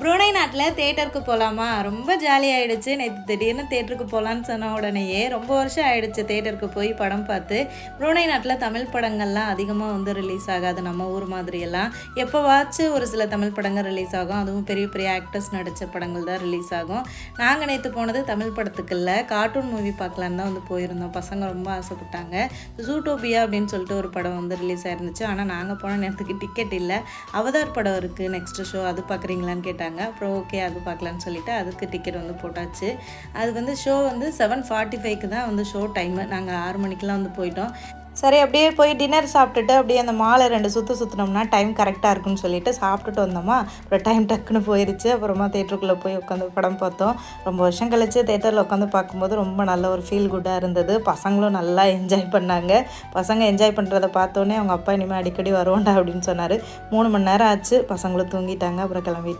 புருனை நாட்டில் தேட்டருக்கு போகலாமா? ரொம்ப ஜாலியாகிடுச்சு நேற்று திடீர்னு தேட்டருக்கு போகலான்னு சொன்ன உடனேயே ரொம்ப வருஷம் ஆயிடுச்சு தேட்டருக்கு போய் படம் பார்த்து. புருனை நாட்டில் தமிழ் படங்கள்லாம் அதிகமாக வந்து ரிலீஸ் ஆகாது. நம்ம ஊர் மாதிரியெல்லாம். எப்போவாச்சும் ஒரு சில தமிழ் படங்கள் ரிலீஸ் ஆகும். அதுவும் பெரிய பெரிய ஆக்டர்ஸ் நடித்த படங்கள் தான் ரிலீஸ் ஆகும். நாங்கள் நேற்று போனது தமிழ் படத்துக்கு இல்லை. கார்ட்டூன் மூவி பார்க்கலான்னு தான் வந்து போயிருந்தோம். பசங்க ரொம்ப ஆசைப்பட்டாங்க. ஜூட்டோபியா அப்படின்னு சொல்லிட்டு ஒரு படம் வந்து ரிலீஸ் ஆயிருந்துச்சு. ஆனால் நாங்கள் போன நேரத்துக்கு டிக்கெட் இல்லை. அவதார் படம் இருக்குது நெக்ஸ்ட் ஷோ அது பார்க்குறீங்களான்னு கேட்டாங்க. அப்புறம் ஓகே அது பார்க்கலான்னு சொல்லிட்டு அதுக்கு டிக்கெட் வந்து போட்டாச்சு. அது வந்து ஷோ வந்து செவன் ஃபார்ட்டி ஃபைவ்க்கு தான் வந்து ஷோ டைமு நாங்கள் ஆறு மணிக்கெலாம் வந்து போயிட்டோம். சரி அப்படியே போய் டின்னர் சாப்பிட்டுட்டு அப்படியே அந்த மாலை ரெண்டு சுற்று சுற்றினோம்னா டைம் கரெக்டாக இருக்குன்னு சொல்லிட்டு சாப்பிட்டுட்டு வந்தோமா. அப்புறம் டைம் டக்குன்னு போயிருச்சு. அப்புறமா தேட்டருக்குள்ளே போய் உட்காந்து படம் பார்த்தோம். ரொம்ப வருஷம் கழிச்சு தேட்டரில் உட்காந்து பார்க்கும்போது ரொம்ப நல்ல ஒரு ஃபீல் குட்டாக இருந்தது. பசங்களும் நல்லா என்ஜாய் பண்ணாங்க. பசங்க என்ஜாய் பண்ணுறத பார்த்தோன்னே அவங்க அப்பா இனிமேல் அடிக்கடி வருவோண்டா அப்படின்னு சொன்னார். மூணு மணி நேரம் ஆச்சு. பசங்களும் தூங்கிட்டாங்க. அப்புறம் கிளம்பி